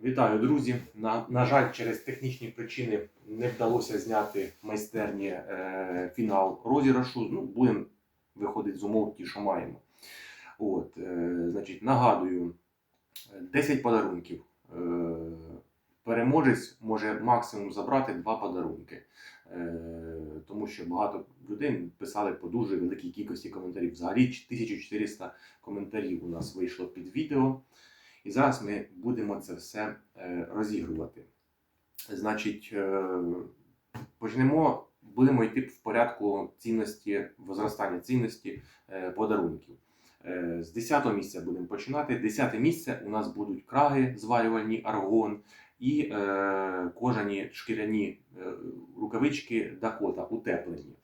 Вітаю, друзі! На, на жаль, через технічні причини не вдалося зняти майстерні е, фінал розіграшу. Ну, будемо виходити з умов ті, що маємо. От, е, значить, нагадую, 10 подарунків. Е, переможець може максимум забрати 2 подарунки. Е, тому що багато людей писали по дуже великій кількості коментарів. Взагалі 1400 коментарів у нас вийшло під відео. І зараз ми будемо це все е, розігрувати. Значить, е, почнемо, будемо йти в порядку цінності, возростання цінності е, подарунків. З 10 місця будемо починати. 10 місце у нас будуть краги, зварювальні аргон і е, кожані шкіряні рукавички Дакота утеплені.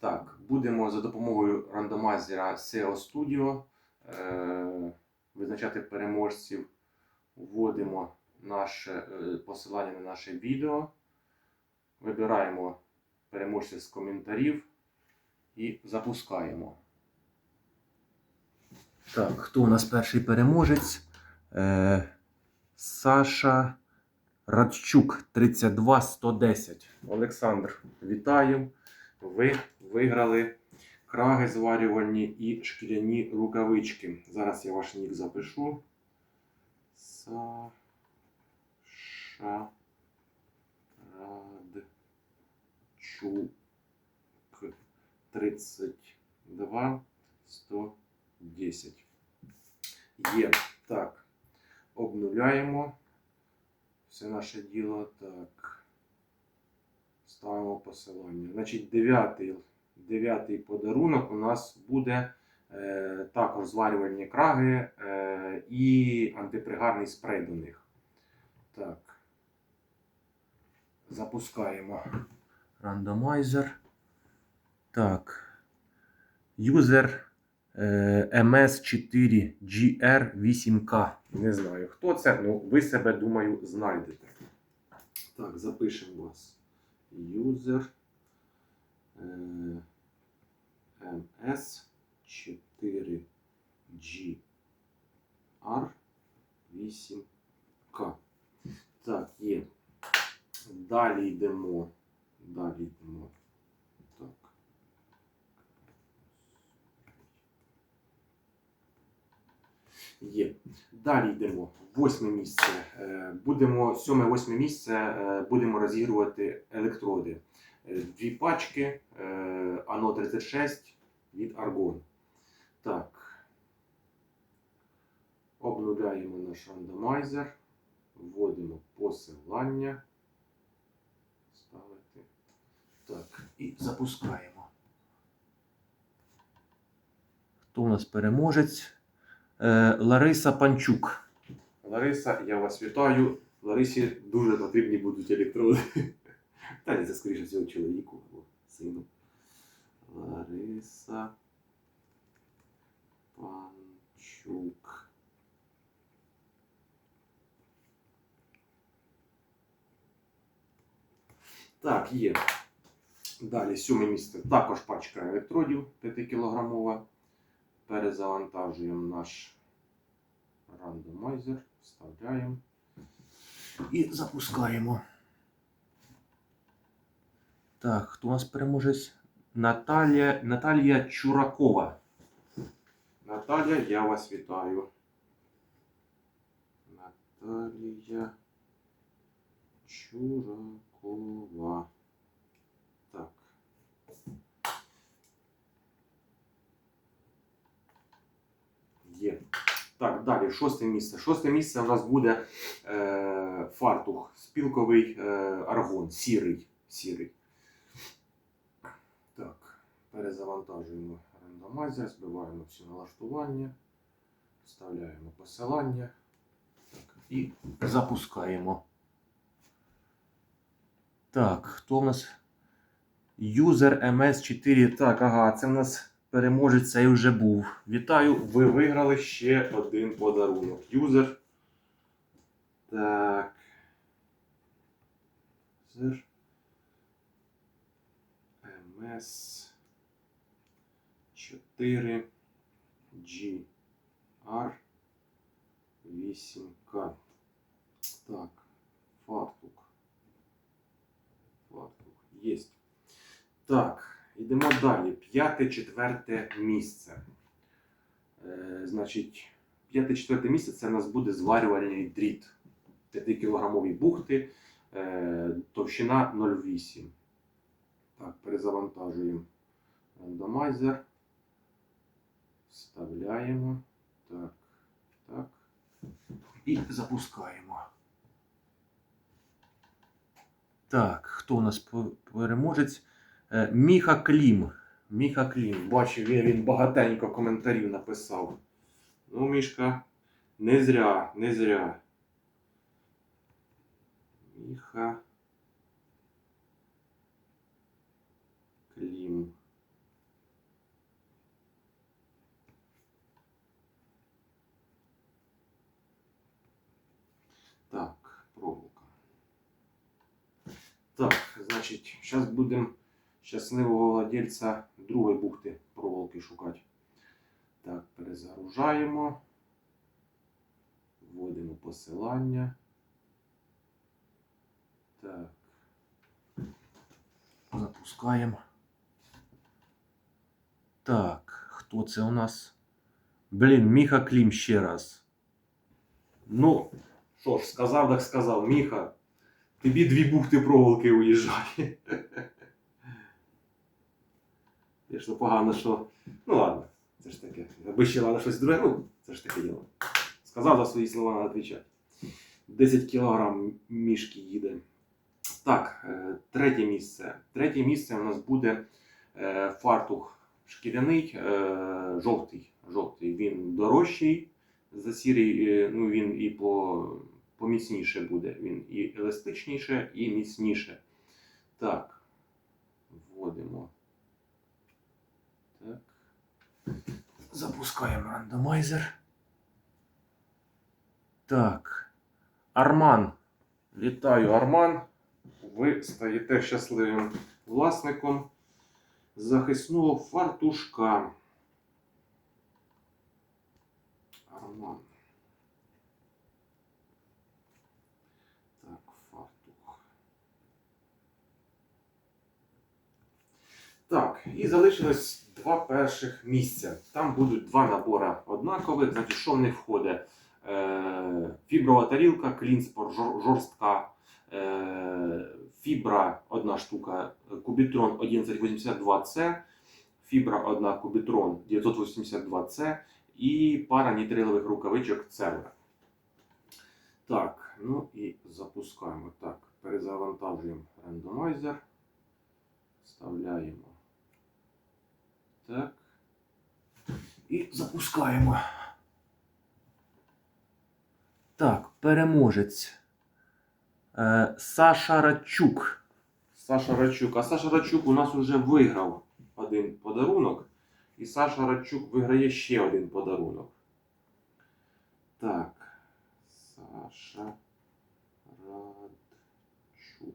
Так, будемо за допомогою рандомайзера SEO Studio. Е, визначати переможців, вводимо наше е, посилання на наше відео, вибираємо переможця з коментарів і запускаємо. Так, хто у нас перший переможець? Е, Саша Радчук 32110. Олександр, вітаю! Ви виграли краги зварювальні і шкіряні рукавички. Зараз я ваш нік запишу. Саша Радчук 32 110. Є. Так. Обнуляємо все наше діло. Так. Ставимо посилання. Значить, дев'ятий дев'ятий подарунок у нас буде е, також зварювальні краги е, і антипригарний спрей до них. Так. Запускаємо рандомайзер. Так. Юзер е, MS4GR8K. Не знаю, хто це, ну ви себе, думаю, знайдете. Так, запишемо вас. Юзер. Е, MS4GR 8К. Так, є. Далі йдемо. Далі йдемо. Так. Є. Далі йдемо. Восьме місце. Е, Будемо сьоме-восьме місце е, будемо розігрувати електроди. Е, Дві пачки ано 36 від Argon. Так. Обнуляємо наш рандомайзер. Вводимо посилання. Ставити. Так. І запускаємо. Хто у нас переможець? Е, Лариса Панчук. Лариса, я вас вітаю. Ларисі дуже потрібні будуть електроди. Та це скоріше всього чоловіку. Лариса Панчук. Так, є. Далі сьоме місце. Також пачка електродів 5-кілограмова. Перезавантажуємо наш рандомайзер, вставляємо і запускаємо. Так, хто у нас переможець? Наталія, Наталія Чуракова. Наталія, я вас вітаю. Наталія Чуракова. Так. Є. Так, далі, шосте місце. Шосте місце у нас буде е, фартух, спілковий е, аргон, сірий. сірий. Перезавантажуємо рандомайзер, збиваємо всі налаштування, вставляємо посилання так, і запускаємо. Так, хто у нас? Юзер MS4. Так, ага, це в нас переможець цей вже був. Вітаю, ви виграли ще один подарунок. Юзер. Так. Юзер. ms 4 GR 8К. Так, фартук. Фартук. Єсть. Так, йдемо далі. П'яте, четверте місце. Е, значить, п'яте, четверте місце це у нас буде зварювальний дріт. 5-кілограмові бухти, е, товщина 0,8. Так, перезавантажуємо рандомайзер. Вставляємо. Так, так. І запускаємо. Так, хто у нас переможець? Е, Міха Клім. Міха Клім. Бачив, він багатенько коментарів написав. Ну, Мішка, не зря, не зря. Міха. Клім. Так, проволока. Так, значить, зараз будемо щасливого владельця другої бухти проволоки шукати. Так, перезагружаємо. Вводимо посилання. Так. Запускаємо. Так, хто це у нас? Блін, Міха Клім ще раз. Ну, що ж, сказав, так сказав, Міха. Тобі дві бухти проволоки уїжджає. Звісно, погано, що. Ну ладно, це ж таке. Аби ще ладно щось друге, ну, це ж таке діло. Сказав за свої слова треба відповідати. 10 кілограм мішки їде. Так, е, третє місце. Третє місце у нас буде е, фартух шкіряний, е, жовтий. жовтий. Він дорожчий за сірий, ну він і по, поміцніше буде. Він і еластичніше, і міцніше. Так, вводимо. Так. Запускаємо рандомайзер. Так. Арман. Вітаю, Арман. Ви стаєте щасливим власником захисного фартушка. Арман. Так, фартух. Так, і залишилось два перших місця. Там будуть два набори однакових. Значить, що в них входить? Е, фіброва тарілка, клінспор жорстка, е, фібра одна штука, кубітрон 1182C, фібра одна кубітрон 982C і пара нітрилових рукавичок Цевра. Так, ну і запускаємо. Так, перезавантажуємо рандомайзер. Вставляємо. Так. І запускаємо. Так, переможець. Е, Саша Рачук. Саша Рачук. А Саша Рачук у нас вже виграв один подарунок. І Саша Рачук виграє ще один подарунок. Так. Саша Радчук.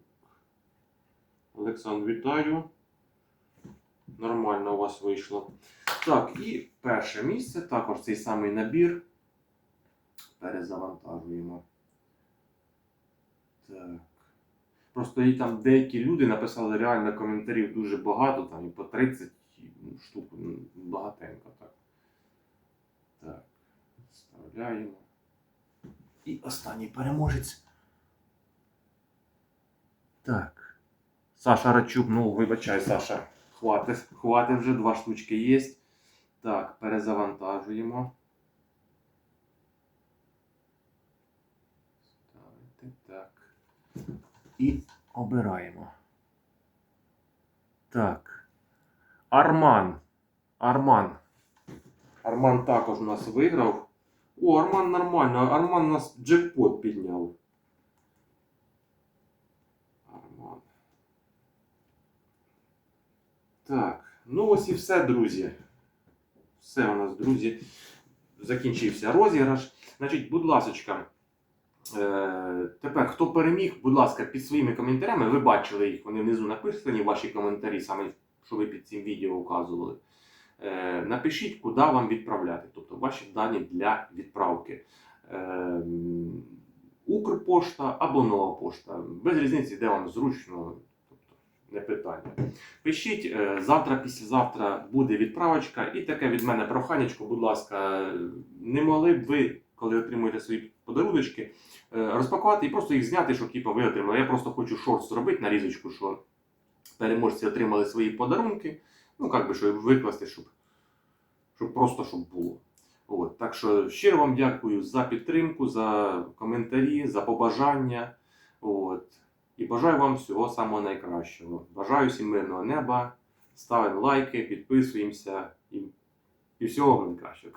Олександр, вітаю. Нормально у вас вийшло. Так, і перше місце, також цей самий набір. Перезавантажуємо. Так. Просто і там деякі люди написали реально коментарів дуже багато, там і по 30 штук, ну, багатенько так. Так, вставляємо. І останній переможець. Так. Саша Рачук, ну вибачай, Саша. Хватить, хватить вже, два штучки є. Так, перезавантажуємо. Ставити так. І обираємо. Так. Арман. Арман. Арман також у нас виграв. О, Арман нормально. Арман у нас джекпот підняв. Арман. Так. Ну ось і все, друзі. Все у нас, друзі. Закінчився розіграш. Значить, будь ласочка. Е, тепер, хто переміг, будь ласка, під своїми коментарями, ви бачили їх, вони внизу написані, ваші коментарі, саме що ви під цим відео указували. Е, напишіть, куди вам відправляти, тобто ваші дані для відправки. Е, Укрпошта або нова пошта. Без різниці, де вам зручно, не питання. Пишіть, е, завтра, післязавтра буде відправочка. І таке від мене проханечко, будь ласка, не могли б ви, коли отримуєте свої подаруночки, е, розпакувати і просто їх зняти, щоб типу, ви отримали. Я просто хочу шорт зробити нарізочку, що переможці отримали свої подарунки. Ну, як би, щоб викласти, щоб, щоб просто щоб було. От, так що щиро вам дякую за підтримку, за коментарі, за побажання. От. І бажаю вам всього самого найкращого. Бажаю всім мирного неба. Ставимо лайки, підписуємося і, і всього найкращого.